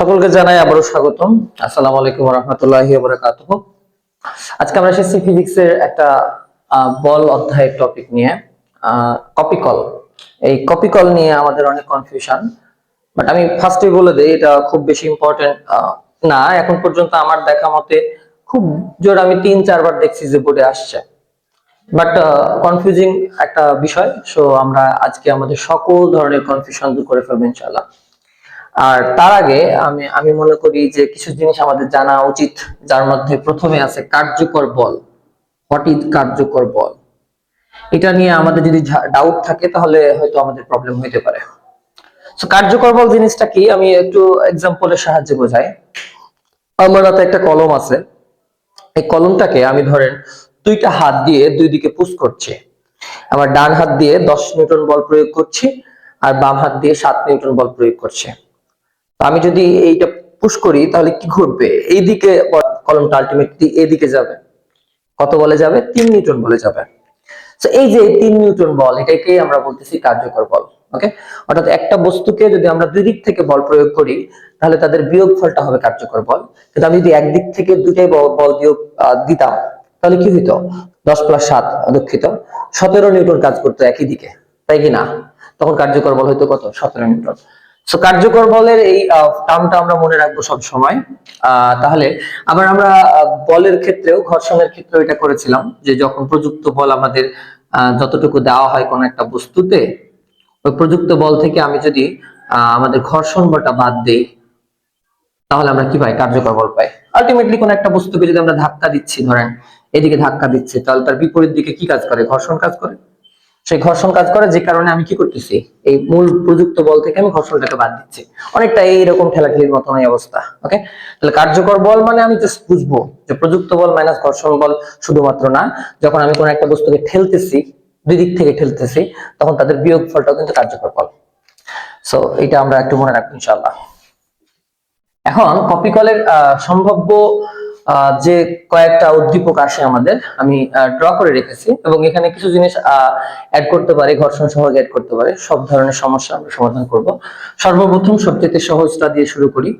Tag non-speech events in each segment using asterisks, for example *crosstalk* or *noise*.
সকলকে জানাই আবারও স্বাগতম। আসসালামু আলাইকুম রহমতুল্লাহি বারাকাতুহ আজকে আমরা এসেছি ফিজিক্সের একটা বল অধ্যায়ের টপিক নিয়ে। কপি কল এই কপি কল নিয়ে আমাদের অনেক কনফিউশন বাট আমি ফার্স্টে বলে দেই, এটা খুব বেশি ইম্পর্টেন্ট না, এখন পর্যন্ত আমার দেখা মতে খুব জোর আমি তিন, চারবার দেখছি যে বোর্ডে আসছে। বাট কনফিউজিং একটা বিষয় সো আমরা আজকে আমাদের সকল ধরনের কনফিউশন দূর করে ফেলব ইনশাআল্লাহ। আর তার আগে আমি আমি মনে করি যে কিছু জিনিস আমাদের জানা উচিত, যার মধ্যে প্রথমে আছে কার্যকর বল, হোয়াট ইজ কার্যকর বল? এটা নিয়ে আমাদের যদি ডাউট থাকে, তাহলে হয়তো আমাদের প্রবলেম হইতে পারে। তো কার্যকর বল জিনিসটা কি? আমি একটু এক্সাম্পলের সাহায্যে বোঝাই। আমার হাতে একটা কলম আছে। এই কলমটাকে আমি ধরেন দুইটা হাত দিয়ে দুই দিকে পুশ করছি। আমার ডান হাত দিয়ে দশ নিউটন বল প্রয়োগ করছি আর বাম হাত দিয়ে সাত নিউটন বল প্রয়োগ করছি। আমি যদি এইটা পুশ করি, তাহলে কি ঘটবে? এইদিকে কলমটা আলটিমেটলি এদিকে যাবে। কত বলে যাবে? তিন নিউটন বলে যাবে। এই যে তিন নিউটন বল এটাকেই আমরা বলতেছি কার্যকর বল ওকে অর্থাৎ একটা বস্তুকে যদি আমরা দুই দিক থেকে বল প্রয়োগ করি, তাহলে তাদের বিয়োগ ফলটা হবে কার্যকর বল। কিন্তু আমি যদি একদিক থেকে দুইটাই ব- বল বিয়োগ দিতাম, তাহলে কি হইতো? দশ প্লাস সাত দুঃখিত সতেরো নিউটন কাজ করতো একই দিকে, তাই কি না? তখন কার্যকর বল হয়তো কত? সতেরো নিউটন। সো কার্যকর বলের এই টার্মটা আমরা মনে রাখব সব সময়। তাহলে আবার আমরা বলের ক্ষেত্রেও, ঘর্ষণের ক্ষেত্রেও এটা করেছিলাম যে যখন প্রযুক্ত বল আমাদের যতটুকু দেওয়া হয় কোনো একটা বস্তুতে, ওই প্রযুক্ত বল থেকে আমি যদি আমাদের ঘর্ষণ বলটা বাদ দেই, তাহলে আমরা কি পাই? কার্যকর বল পাই। আলটিমেটলি কোন একটা বস্তুকে যদি আমরা ধাক্কা দিচ্ছি, ধরেন, এদিকে ধাক্কা দিচ্ছে, তাহলে তার বিপরীত দিকে কি কাজ করে? ঘর্ষণ কাজ করে। সেই ঘর্ষণ কাজ করে যে কারণে আমি কি করতেছি? এই মূল প্রযুক্ত বল থেকে আমি ঘর্ষণটাকে বাদ দিচ্ছি। অনেকটা এইরকম ঠেলাঠেলির মতন এই অবস্থা ওকে? তাহলে কার্যকর বল মানে আমি জাস্ট বুঝব যে প্রযুক্ত বল মাইনাস ঘর্ষণ বল শুধুমাত্র না যখন আমি কোন একটা বস্তুকে ঠেলতেছি দুই দিক থেকে ঠেলতেছি তখন তাদের বিয়োগ ফলটাও কিন্তু কার্যকর বল। সো এটা আমরা একটু মনে রাখব ইনশাআল্লাহ। এখন কপি কলের আহ, সম্ভাব্য যে কয়েকটা উদ্দীপক আসে আমাদের, আমি ড্র করে রেখেছি এবং এখানে কিছু জিনিস অ্যাড করতে পারে, ঘর্ষণ সহজ অ্যাড করতে পারে, সব ধরনের সমস্যা আমরা সমাধান করব। সর্বপ্রথম সবচেয়ে সহজটা দিয়ে শুরু করি।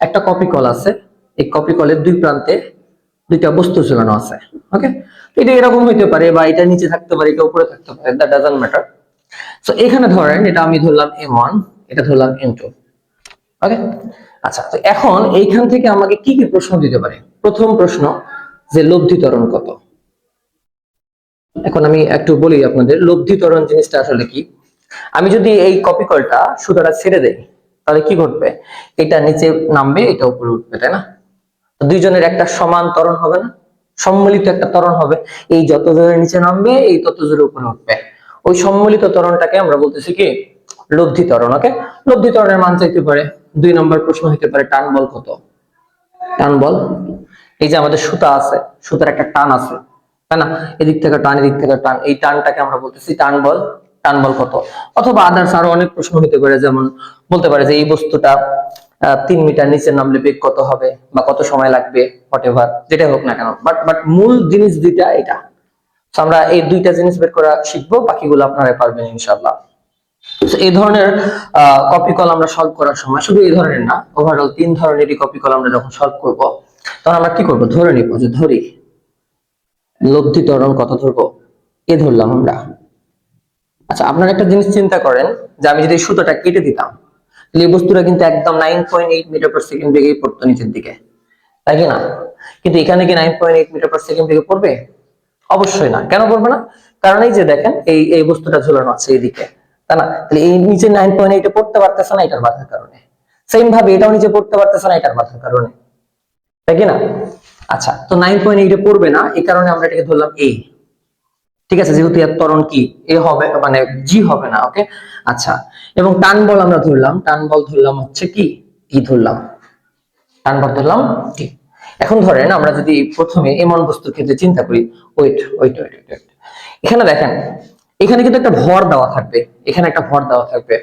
একটা কপি কল আছে, এই কপি কলের দুই প্রান্তে দুইটা বস্তু ঝুলানো আছে ওকে এটা এরকম হইতে পারে বা এটা নিচে থাকতে পারে, এটা উপরে থাকতে পারে দ্যাট ডাজন্ট ম্যাটার সো এখানে ধরেন, এটা আমি ধরলাম এম ওয়ান এটা ধরলাম এম টু ওকে আচ্ছা তো এখন এইখান থেকে আমাকে কি কি প্রশ্ন দিতে পারে? প্রথম প্রশ্ন যে লব্ধি ত্বরণ কত? এখন আমি একটু বলি আপনাদের, লব্ধি ত্বরণ জিনিসটা আসলে কি? আমি যদি এই কপি কলটা সুতাটা ছেড়ে দেই, তাহলে কি ঘটবে? এটা নিচে নামবে, এটা উপরে উঠবে, তাই না? দুইজনের একটা সমান ত্বরণ হবে না? সম্মিলিত একটা ত্বরণ হবে। এই যত জোরে নিচে নামবে, এই তত জোরে উপরে উঠবে। ওই সম্মিলিত ত্বরণটাকে আমরা বলতেছি কি? লব্ধি ত্বরণ ওকে লব্ধি ত্বরণের মান চাইতে পারে দুই নম্বর প্রশ্ন হতে পারে টান বল কত? টান বল এই যে আমাদের সুতা আছে, সুতার একটা টান আছে, তাই না? এদিক থেকে টান, এদিক থেকে টান, এই টানটাকে আমরা বলতেছি টান বল টান বল কত? অথবা আদার্স আরও অনেক প্রশ্ন হতে পারে, যেমন বলতে পারে যে এই বস্তুটা তিন মিটার নিচে নামলে বেগ কত হবে বা কত সময় লাগবে হোয়াট এভার যেটাই হোক না কেন। বাট বাট মূল জিনিস দুইটা এটা। আমরা এই দুইটা জিনিস বের করা শিখব, বাকিগুলো আপনারা পারবেন ইনশাল্লাহ এই ধরনের কপি কল আমরা সলভ করার সময়, শুধু এই ধরনের না ওভারঅল তিন ধরনেরই কপি কল আমরা যখন সলভ করব, তখন আমরা কি করব? ধরে নিব যে ধরি, লব্ধি ত্বরণ কত ধরবো, এ ধরলাম আমরা। আচ্ছা আপনারা একটা জিনিস চিন্তা করেন যে আমি যদি সুতোটা কেটে দিতাম এই বস্তুটা কিন্তু একদম nine point eight metre per second বেগেই পড়তো নিচের দিকে। তাই কি না? কিন্তু এখানে কি nine point eight metre per second বেগে পড়বে? অবশ্যই না। কেন পড়বে না? কারণ এই যে দেখেন, এই এই বস্তুটা ঝুলানো আছে এইদিকে তাই না? তাহলে এই নিচে নাইন পয়েন্ট পড়তে পারতেছে না, এটার বাধার কারণে। সেম ভাবে এটাও নিচে পড়তে পারতেছে না, এটার বাধার কারণে। তাই কি আচ্ছা তো নাইন পয়েন্ট পড়বে না, এই কারণে আমরা এটাকে ধরলাম এ ঠিক আছে, যেহেতু এর কি? এ হবে মানে জি হবে না ওকে আচ্ছা এবং টান বল আমরা ধরলাম, টান বল ধরলাম হচ্ছে কি? ই ধরলাম। টান বল ধরলাম টি এখন ধরেন আমরা যদি প্রথমে এমন বস্তুর ক্ষেত্রে চিন্তা করি ওয়েট ওয়েট ওয়েট ওয়েট এখানে দেখেন এখানে কিন্তু একটা ভর দেওয়া থাকবে, এখানে একটা ভর দেওয়া থাকবে।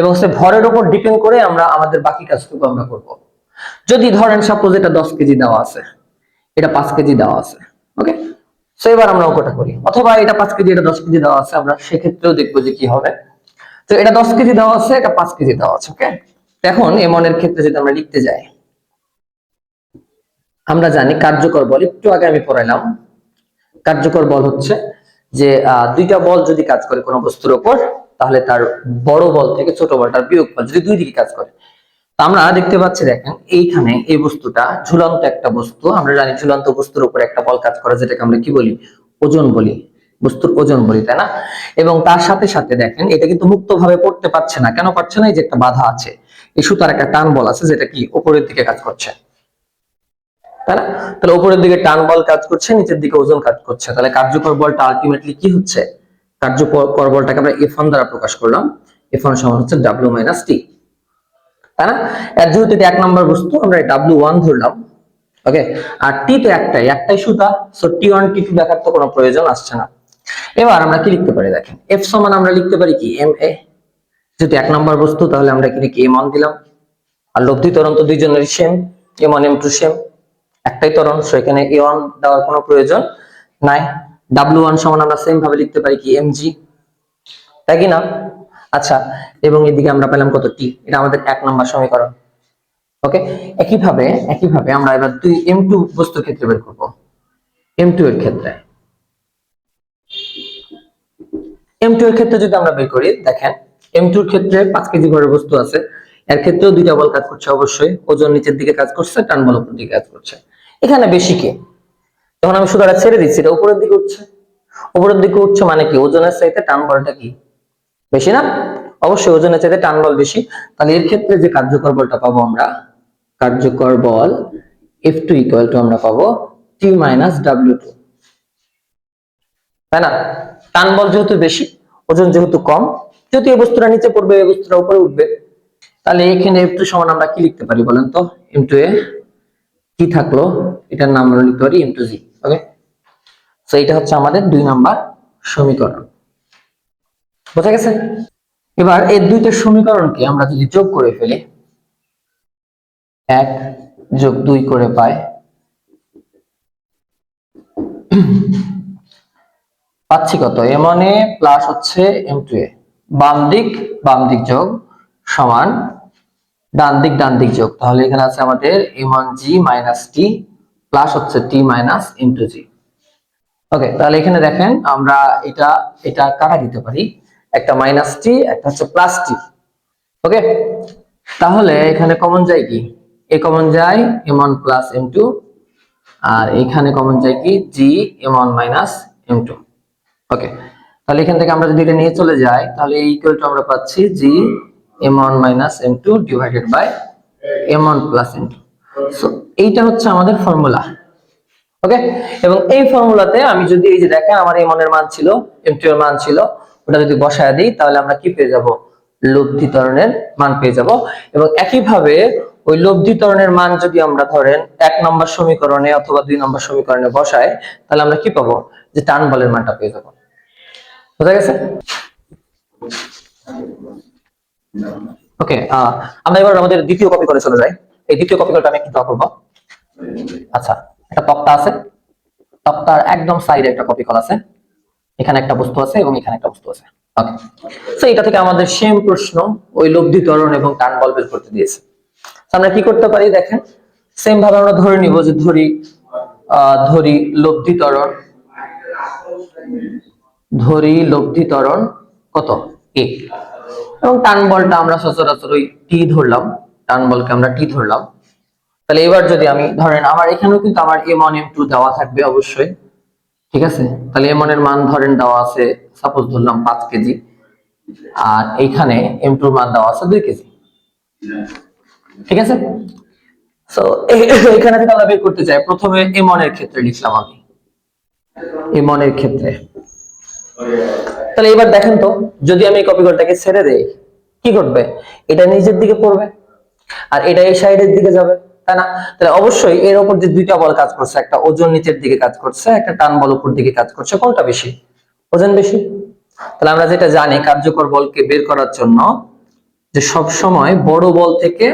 এবং সে ভরের উপর ডিপেন্ড করে আমরা আমাদের বাকি কাজটুকু আমরা করব। যদি ধরেন সাপোজ এটা দশ কেজি দেওয়া আছে, এটা পাঁচ কেজি দেওয়া আছে ওকে সো এবার আমরা অঙ্কটা করি। অথবা এটা পাঁচ কেজি, এটা দশ কেজি দেওয়া আছে, আমরা সেক্ষেত্রেও দেখব যে কি হবে। তো এটা দশ কেজি দেওয়া আছে, এটা পাঁচ কেজি দেওয়া আছে ওকে এখন এমন এর ক্ষেত্রে যদি আমরা লিখতে যাই, আমরা জানি কার্যকর বল, একটু আগে আমি পড়াইলাম, কার্যকর বল হচ্ছে যে দুইটা বল যদি কাজ করে কোনো বস্তুর উপর তাহলে তার বড় বল থেকে ছোট বলটার বিয়োগ বল যদি দুই দিকে কাজ করে। আমরা দেখতে পাচ্ছি, দেখেন, এইখানে এই বস্তুটা ঝুলন্ত একটা বস্তু। আমরা জানি ঝুলন্ত বস্তুর উপর একটা বল কাজ করে, যেটাকে আমরা কি বলি? ওজন বলি। বস্তুর ওজন বলি, তাই না? এবং তার সাথে সাথে, দেখেন, এটা কিন্তু মুক্তভাবে পড়তে পারছে না। কেন পারছে না? এই যে একটা বাধা আছে। এই সুতার একটা টান বল আছে, যেটা কি? উপরের দিকে কাজ করছে। তাই না? তাহলে উপরের দিকে টান বল কাজ করছে, নিচের দিকে ওজন কাজ করছে। তাহলে কার্যকর বলটা আলটিমেটলি কি হচ্ছে? কার্যকর বলটাকে আমরা এফ দ্বারা প্রকাশ করলাম। এফ সমান হচ্ছে ডাব্লিউ মাইনাস টি তাই না? এর যেহেতু এটা এক নম্বর বস্তু, আমরা ডাব্লিউ ওয়ান ধরলাম। ওকে আর টি তো একটাই একটাই সুতা। So T one T two দেখার তো কোনো প্রয়োজন আসছে না। এবার আমরা কি লিখতে পারি দেখেন? এফ সমান আমরা লিখতে পারি কি? এম এ যেহেতু এক নম্বর বস্তু, তাহলে আমরা এখানে কি এম ওয়ান দিলাম? আর লব্ধি ত্বরণ তো দুইজনেরই same M one M two same একটাই ত্বরণ সো এখানে এ ওয়ান দেওয়ার কোনো প্রয়োজন নাই। ডাব্লিউ ওয়ান সমান আমরা সেম ভাবে লিখতে পারি কি? এম জি তাই কি না? আচ্ছা এবং এদিকে আমরা পেলাম কত? টি এটা আমাদের এক নম্বর সমীকরণ। ওকে একইভাবে একইভাবে আমরা এবার দুই এম টু বস্তুর ক্ষেত্রে বের করব। এম টু এর ক্ষেত্রে। এম টু এর ক্ষেত্রে যদি আমরা বের করি, দেখেন এম এর ক্ষেত্রে পাঁচ কেজি ভরের বস্তু আছে। এর ক্ষেত্রেও দুইটা বল কাজ করছে অবশ্যই। ওজন নিচের দিকে কাজ করছে, টান বল উপর দিকে কাজ করছে। এখানে বেশি কে? যখন আমি সুতাটা ছেড়ে দিচ্ছি, এটা উপরের দিকে উঠছে। উপরের দিকে উঠছে মানে কি? ওজনের চাইতে টান বলটা কি? বেশি না? অবশ্যই ওজনের চাইতে টান বল বেশি। তাহলে এর ক্ষেত্রে যে কার্যকর বলটা পাবো আমরা, কার্যকর বল এফ টু ইকুয়াল টু আমরা পাবো টি মাইনাস ডাব্লিউ টু তাই না? টান বল যেহেতু বেশি, ওজন যেহেতু কম যেহেতু এই বস্তুটা নিচে পড়বে, এই বস্তুটা উপরে উঠবে, তাহলে এখানে এফ টু সমান আমরা কি লিখতে পারি বলেন তো? এম টু এ কি থাকল? এটার নাম আমরা লিখতে পারি এম জি ওকে তো এটা হচ্ছে আমাদের দুই নাম্বার সমীকরণ। বোঝা গেছে? এবার এই দুইটা সমীকরণকে আমরা যদি যোগ করে ফেলি, এক যোগ দুই করে পাই, পাচ্ছি কত? এম ওয়ান এ প্লাস হচ্ছে এম টু এ বাম দিক বাম দিক যোগ সমান ডান দিক ডান দিক যোগ। তাহলে এখানে আছে আমাদের M one G minus T plus হচ্ছে T minus M two G okay তাহলে এখানে দেখেন আমরা এটা এটা কাটা দিতে পারি। একটা মাইনাস টি একটা হচ্ছে প্লাস টি ওকে তাহলে এখানে কমন যায় কি? এ কমন যায় M one plus M two আর এখানে কমন যায় কি? G M one minus M two okay তাহলে এখান থেকে আমরা যদি এটা নিয়ে চলে যাই, তাহলে এই ইকুয়াল টু আমরা পাচ্ছি G M one minus M two divided by M one plus M two so এইটা হচ্ছে আমাদের ফর্মুলা ওকে এবং এই ফর্মুলাতে আমি যদি এই যে দেখেন, আমার এম এর মান ছিল এম টু এর মান ছিল, ওটা যদি বসায় দিই, তাহলে আমরা কি পেয়ে যাব? লব্ধি ত্বরণের মান পেয়ে যাব। এবং একইভাবে ওই লব্ধি ত্বরণের মান যদি আমরা ধরেন এক নম্বর সমীকরণে অথবা দুই নম্বর সমীকরণে বসাই, তাহলে আমরা কি পাবো? যে টান বলের মানটা পেয়ে যাব। বোঝা গেছে? ওকে আমরা এবার আমাদের দ্বিতীয় কপি করে চলে যাই। এই দ্বিতীয় কপি করতে আমি একটু করব আচ্ছা একটা তক্তা আছে। তক্তার একদম সাইডে একটা কপি কল আছে। এখানে একটা বস্তু আছে এবং এখানে একটা বস্তু আছে। ওকে তো এটা থেকে আমাদের সেম প্রশ্ন ওই লব্ধি ত্বরণ এবং টান বল বের করতে দিয়েছে। আমরা কি করতে পারি দেখেন? সেম ভাবে আমরা ধরে নিব যে ধরি ধরি লব্ধি ত্বরণ। ধরি লব্ধি ত্বরণ কত? এ এবং টান বলটা আমরা সচরাচর ওই টি ধরলাম। টান বলকে আমরা টি ধরলাম। তাহলে এবার যদি আমি ধরেন আমার এখানেও কিন্তু আমার এম ওয়ান এম টু দেওয়া থাকবে অবশ্যই, ঠিক আছে? তাহলে এম এর মান ধরেন দেওয়া আছে সাপোজ ধরলাম পাঁচ কেজি, আর এইখানে এম টুর মান দেওয়া আছে দুই কেজি, ঠিক আছে? এখানে আমরা বের করতে চাই। প্রথমে এম এর ক্ষেত্রে লিখলাম আমি। এম এর ক্ষেত্রে। তাহলে এবার দেখেন তো, যদি আমি এই কপিকলটাকে ছেড়ে দেই, কি ঘটবে? এটা নিচের দিকে পড়বে, আর এটা এই সাইডের দিকে যাবে। তাই না? তাহলে অবশ্যই এর উপর যে দুইটা বল কাজ করছে, একটা ওজন নিচের দিকে কাজ করছে, একটা টান বল উপর দিকে কাজ করছে, কোনটা বেশি? ওজন বেশি। তাহলে আমরা যেটা জানি কার্যকর বলকে বের করার জন্য যে সব সময় বড় বল থেকে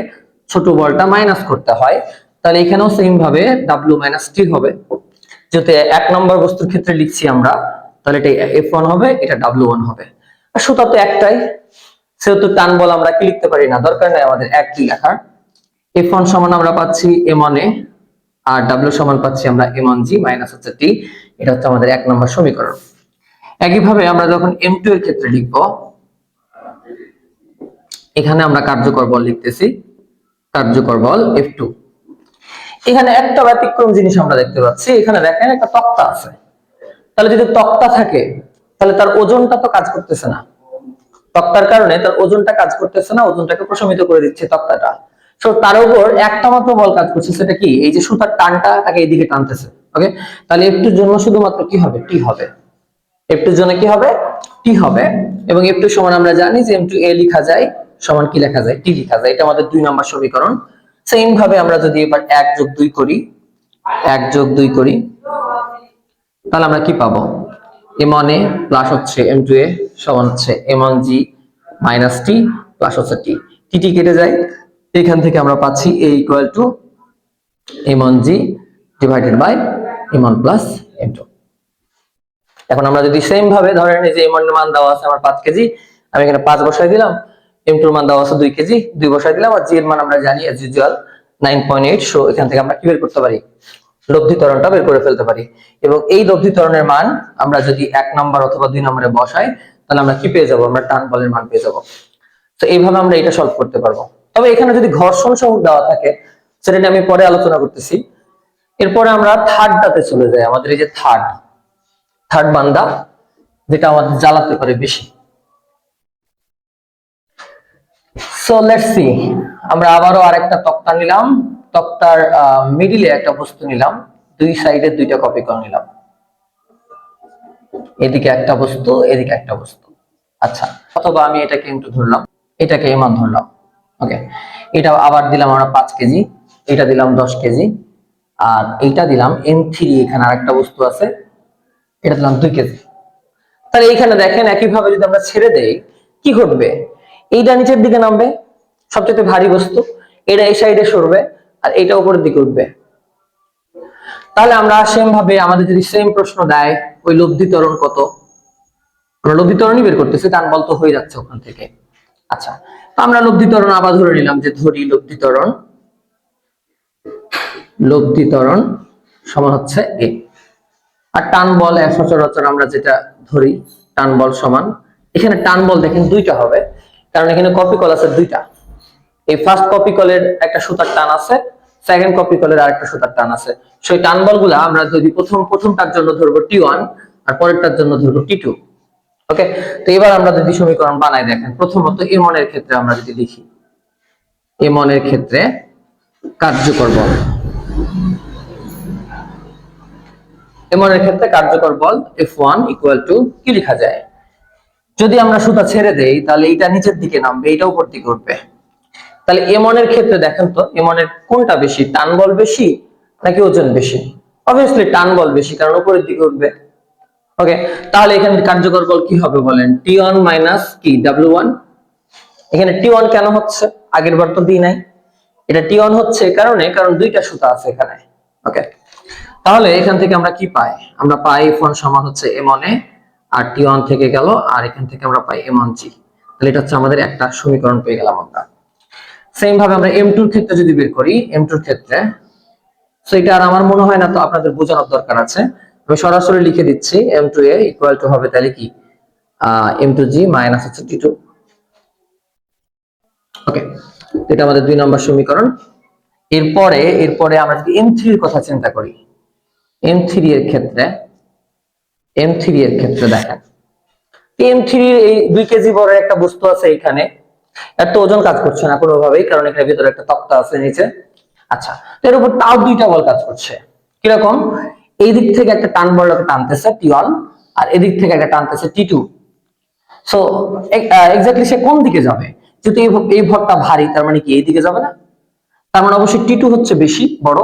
ছোট বলটা মাইনাস করতে হয়। তাহলে এখানেও সেম ভাবে ডাব্লিউ মাইনাস টি হবে। যেহেতু এক নম্বর বস্তুর ক্ষেত্রে লিখছি আমরা, তাহলে এটা এফ ওয়ান হবে, এটা ডাব্লিউ ওয়ান হবে। আর সুতা তো একটাই। সেহেতু টান বল আমরা কি লিখতে পারি না? দরকার নেই আমাদের এক দুই লেখার। এফ সমান আমরা পাচ্ছি এম এ, আর ডাব্লিউ সমান পাচ্ছি আমরা এম ওয়ান মাইনাস হচ্ছে টি এটা হচ্ছে আমাদের এক নম্বর সমীকরণ। একইভাবে আমরা যখন এম এর ক্ষেত্রে লিখব, এখানে আমরা কার্যকর বল লিখতেছি, কার্যকর বল এফ এখানে একটা ব্যতিক্রম জিনিস আমরা দেখতে পাচ্ছি, এখানে দেখেন একটা তক্তা আছে। তাহলে যদি তক্তা থাকে, তাহলে তার ওজনটা তো কাজ করতেছে না। তক্তার কারণে তার ওজনটা কাজ করতেছে না, ওজনটাকে প্রশমিত করে দিচ্ছে তক্তাটা। তো তার উপর একটা মাত্র বল কাজ করছে, সেটা কি? এই যে সুতার টানটা তাকে এইদিকে টানতেছে ওকে তাহলে একটুর জন্য শুধুমাত্র কি হবে? টি হবে। একটুর জন্য কি হবে? টি হবে। এবং একটু সমান আমরা জানি যে এম টু এ লেখা যায়, সমান কি লেখা যায়? টি লেখা যায়। এটা আমাদের দুই নম্বর সমীকরণ। সেম ভাবে আমরা যদি এবার এক যোগ দুই করি, এক যোগ দুই করি, তাহলে আমরা কি পাবো? এম ওয়ান এ প্লাস হচ্ছে এম টু এ সমান হচ্ছে M one G minus T plus হচ্ছে টি টি কেটে যায়। এখান থেকে আমরা পাচ্ছি A equal to M one G divided by M one plus M two এখন আমরা যদি সেম ভাবে ধরেন এই যে এম ওয়ান মান দেওয়া আছে আমার পাঁচ কেজি, আমি এখানে পাঁচ বসাই দিলাম এম টুর মান দেওয়া আছে দুই কেজি, দুই বসাই দিলাম, আর জি এর মান আমরা জানি নাইন পয়েন্ট এইট সো এখান থেকে আমরা কি বের করতে পারি? লব্ধি ত্বরণটা বের করে ফেলতে পারি। এবং এই লব্ধি ত্বরণের মান আমরা যদি এক নম্বর অথবা দুই নম্বরে বসাই, তাহলে আমরা কি পেয়ে যাব? আমরা টান বলের মান পেয়ে যাব। তো এইভাবে আমরা এটা সলভ করতে পারব। তবে এখানে যদি ঘর্ষণ সহগ দেওয়া থাকে, সেটা নিয়ে আমি পরে আলোচনা করতেছি। এরপরে আমরা থার্ডটাতে চলে যাই, আমাদের এই যে থার্ড থার্ড বান্দা, যেটা আমাদের জ্বালাতে পারে বেশি। সো লেটস সি আমরা আবারও আরেকটা তক্তা নিলাম। তক্তার মিডিলে একটা বস্তু নিলাম। দুই সাইডে দুইটা কপি করে নিলাম। এদিকে একটা বস্তু, এদিকে একটা বস্তু। আচ্ছা অথবা আমি এটাকে একটু ধরলাম। এটাকে এমান ধরলাম। ওকে এটা আবার দিলাম আমরা পাঁচ কেজি, এটা দিলাম দশ কেজি, আর এইটা দিলাম এম থ্রি এখানে আরেকটা বস্তু আছে, এটা দিলাম দুই কেজি। তাহলে এইখানে দেখেন একইভাবে যদি আমরা ছেড়ে দেই, কি ঘটবে? এইটা নিচের দিকে নামবে সবচেয়ে ভারী বস্তু, এটা এই সাইডে সরবে, আর এটা উপরের দিকে উঠবে। তাহলে আমরা সেম ভাবে আমাদের যদি সেম প্রশ্ন দেয়, ওই লব্ধি ত্বরণ কত? লব্ধি বের করতেছে টান বল তো হয়ে যাচ্ছে ওখান থেকে। আচ্ছা তো আমরা লব্ধি ত্বরণ আবার ধরে নিলাম যে ধরি লব্ধি ত্বরণ লব্ধি ত্বরণ সমান হচ্ছে এ আর টান বল সচরাচর আমরা যেটা ধরি, টান বল সমান। এখানে টান বল দেখেন দুইটা হবে, কারণ এখানে কপি কল আছে দুইটা। এই ফার্স্ট কপি কলের একটা সুতার টান আছে সেকেন্ড কপি কলের আরেকটা সুতার টান আছে। সেই টান বলগুলা আমরা যদি প্রথম, প্রথমটার জন্য ধরবো টি ওয়ান আর পরেরটার জন্য ধরবো টি টু ওকে তো এবার আমরা যদি সমীকরণ বানাই দেখেন, প্রথমত এমন এর ক্ষেত্রে আমরা যদি লিখি এমন এর ক্ষেত্রে কার্যকর বল। এমন এর ক্ষেত্রে কার্যকর বল এফ ওয়ান ইকুয়াল টু কি লেখা যায়? যদি আমরা সুতা ছেড়ে দেই, তাহলে এটা নিচের দিকে নামবে এটা উপর দিকে উঠবে। তাহলে এমনের ক্ষেত্রে দেখেন তো এমনের কোনটা বেশি, টান বল বেশি নাকি ওজন বেশি? অবভিয়াসলি টান বল বেশি, কারণ উপরের দিকে উঠবে। ওকে তাহলে এখানে কার্যকর বল কি হবে বলেন? টি ওয়ান মাইনাস কি? ডাব্লিউ এখানে টি ওয়ান কেন হচ্ছে? আগের বার তো দিই নাই। এটা টি ওয়ান হচ্ছে কারণে, কারণ দুইটা সুতা আছে এখানে। ওকে তাহলে এখান থেকে আমরা কি পাই? আমরা পাই এফ ওয়ান সমান হচ্ছে এম ওয়ান এ, আর টি ওয়ান থেকে গেল, আর এখান থেকে আমরা পাই এম ওয়ান জি তাহলে এটা হচ্ছে আমাদের একটা সমীকরণ পেয়ে গেলাম আমরা। সেম ভাবে আমরা এম টুর ক্ষেত্রে যদি বের করি এম টুর ক্ষেত্রে তো এটা আর আমার মনে হয় না, তো আপনাদের বোঝানোর দরকার আছে। আমি সরাসরি লিখে দিচ্ছি M two A equal to হবে তাহলে কি? এম টু জি মাইনাস হচ্ছে টি টু ওকে এটা আমাদের দুই নম্বর সমীকরণ। এরপরে এরপরে আমরা যদি এম থ্রির কথা চিন্তা করি এম থ্রি এর ক্ষেত্রে এম থ্রি এর ক্ষেত্রে দেখেন এম থ্রি এই দুই কেজি বড় একটা বস্তু আছে এখানে। এত ওজন কাজ করছে না কোনোভাবেই, কারণ এখানে ভিতরে একটা তক্তা আছে নিচে। আচ্ছা এর উপর তাও দুইটা বল কাজ করছে। কীরকম? এই দিক থেকে একটা টান বলকে টানতেছে টি আর এদিক থেকে একটা টানতেছে টি টু সো এক্স্যাক্টলি সে কোন দিকে যাবে? যেহেতু এই ভরটা ভারী, তার মানে কি এই দিকে যাবে না? তার মানে অবশ্যই টি হচ্ছে বেশি, বড়,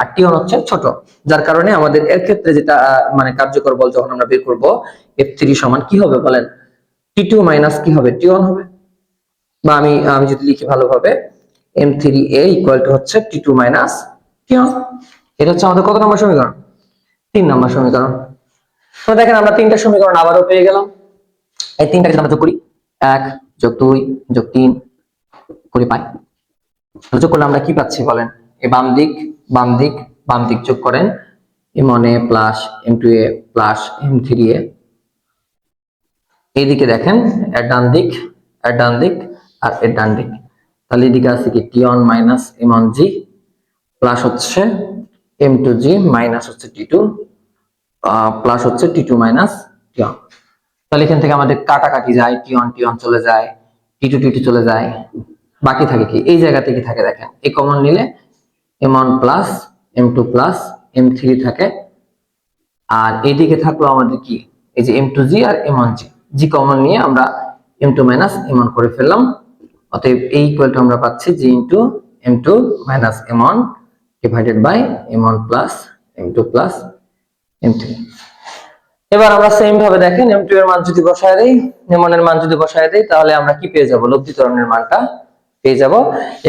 আর টি হচ্ছে ছোট। যার কারণে আমাদের এর ক্ষেত্রে যেটা মানে কার্যকর বল যখন আমরা বের করব এফ থ্রি সমান কি হবে বলেন? টি টু মাইনাস কি হবে? টি ওয়ান হবে? বা আমি আমি যদি লিখি ভালোভাবে M three A equal to হচ্ছে T two minus T one এটা হচ্ছে আমাদের কত নম্বর সমীকরণ? তিন নম্বর সমীকরণ। তো দেখেন আমরা তিনটা সমীকরণ আবারও পেয়ে গেলাম। এই তিনটা যদি আমরা যোগ করি। এক যোগ দুই যোগ তিন করে পাই। যোগ করলে আমরা কি পাচ্ছি বলেন? এই বাম দিক বাম দিক বাম দিক যোগ করেন। M one A plus M two A plus M three A এইদিকে দেখেন, এর ডান দিক, এর ডান দিক আর এর ডান দিক। তাহলে এদিকে আছে কি T one minus M one G plus হচ্ছে এম টু জি মাইনাস হচ্ছে টি টু প্লাস হচ্ছে T two minus T one তাহলে এখান থেকে আমাদের কাটাকাটি যায় টি ওয়ান টি ওয়ান চলে যায় টি টু টি টু চলে যায়। বাকি থাকে কি? এই জায়গা থেকে থাকে দেখেন, এই কমন নিলে M one plus M two plus M three থাকে। আর এইদিকে থাকল আমাদের কি? এই যে এম টু জি আর M one G G common নিয়ে আমরা M two minus M one করে ফেললাম। অতএব এই ইকুয়ালটা আমরা পাচ্ছি G into M two minus M one divided by M one plus M two plus M three এবার আমরা সেম ভাবে দেখেন এম টু এর মান যদি বসায় দেই এর মান যদি বসায় দেই, তাহলে আমরা কি পেয়ে যাব? লব্ধি ত্বরণের মানটা পেয়ে যাব।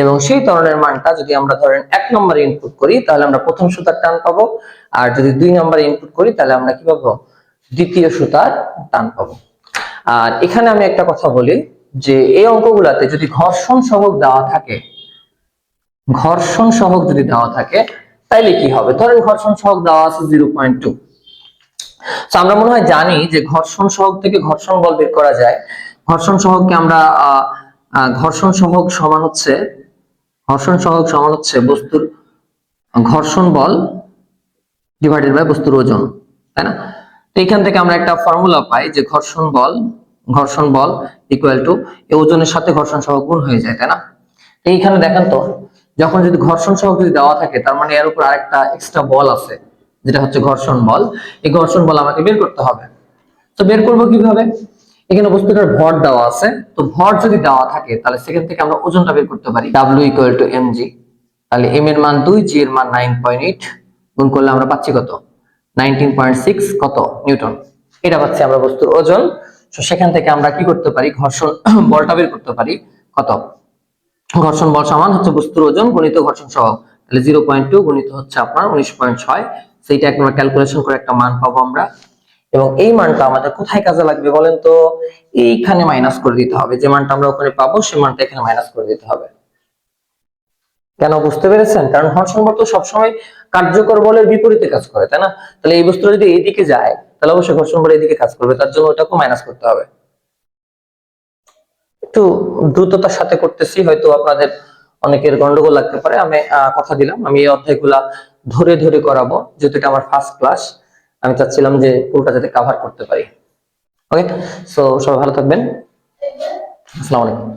এবং সেই ত্বরণের মানটা যদি আমরা ধরেন এক নম্বরে ইনপুট করি, তাহলে আমরা প্রথম সুতার টান পাবো। আর যদি দুই নম্বরে ইনপুট করি, তাহলে আমরা কি পাবো? দ্বিতীয় সুতার টান পাবো। আর এখানে আমি একটা কথা বলি, যে এই অঙ্কগুলাতে যদি ঘর্ষণ সহগ দেওয়া থাকে, ঘর্ষণ সহগ যদি দেওয়া থাকে, তাইলে কি হবে? ধরেন ঘর্ষণ সহগ দেওয়া আছে জিরো পয়েন্ট টু আমরা মনে হয় জানি যে ঘর্ষণ সহগ থেকে ঘর্ষণ বল বের করা যায়। ঘর্ষণ সহগকে আমরা ঘর্ষণ সহগ সমান হচ্ছে, ঘর্ষণ সহগ সমান হচ্ছে বস্তুর ঘর্ষণ বল ডিভাইডেড বাই বস্তুর ওজন, তাই না? তো এখান থেকে আমরা একটা ফর্মুলা পাই যে ঘর্ষণ বল ঘর্ষণ বল ইকুয়াল টু ওজনের সাথে ঘর্ষণ সহগ গুণ হয়ে যায়, তাই না? তো এইখানে দেখেন তো, যখন যদি ঘর্ষণ সহগ যদি দেওয়া থাকে, তার মানে এর উপর আরেকটা এক্সট্রা বল আছে। যেটা হচ্ছে ঘর্ষণ বল, এই ঘর্ষণ বল আমাকে বের করতে হবে। তো বের করব কীভাবে? এখানে বস্তুটার ভর দেওয়া আছে। তো ভর যদি দেওয়া থাকে, তাহলে সেখান থেকে আমরা ওজনটা বের করতে পারি। W equal to M G তাহলে এম এর মান দুই জি এর মান নাইন পয়েন্ট এইট গুণ করলে আমরা পাচ্ছি কত? নাইনটিন পয়েন্ট সিক্স কত? নিউটন। এটা পাচ্ছি আমরা বস্তুর ওজন। তো সেখান থেকে আমরা কি করতে পারি? ঘর্ষণ *clears throat* বলটা বের করতে পারি। কত? ঘর্ষণ বল সমান হচ্ছে বস্তুর ওজন গণিত ঘর্ষণ সহ তাহলে জিরো পয়েন্ট টু গণিত হচ্ছে আপনার উনিশ পয়েন্ট ছয়। সেইটা এখন ক্যালকুলেশন করে একটা মান পাবো আমরা। এবং এই মানটা আমাদের কোথায় কাজে লাগবে বলেন তো? এইখানে মাইনাস করে দিতে হবে। যে মানটা আমরা ওখানে পাবো সেই মানটা এখানে মাইনাস করে দিতে হবে। কেন? বুঝতে পেরেছেন? কারণ বল তো সবসময় কার্যকর বলের বিপরীতে কাজ করে, তাই না? তাহলে এই বস্তুটা যদি এইদিকে যায়, তাহলে অবশ্যই ঘর্ষণ বল এইদিকে কাজ করবে। তার জন্য ওটাকে মাইনাস করতে হবে। একটু দ্রুততার সাথে করতেছি, হয়তো আপনাদের অনেকের গন্ডগোল লাগতে পারে। আমি কথা দিলাম। আমি এই অধ্যায়গুলা ধরে ধরে করাবো, যেহেতু এটা আমার ফার্স্ট ক্লাস আমি চাচ্ছিলাম যে পুরোটা যাতে কাভার করতে পারি। ওকে সো সবাই ভালো থাকবেন। আসসালামু আলাইকুম।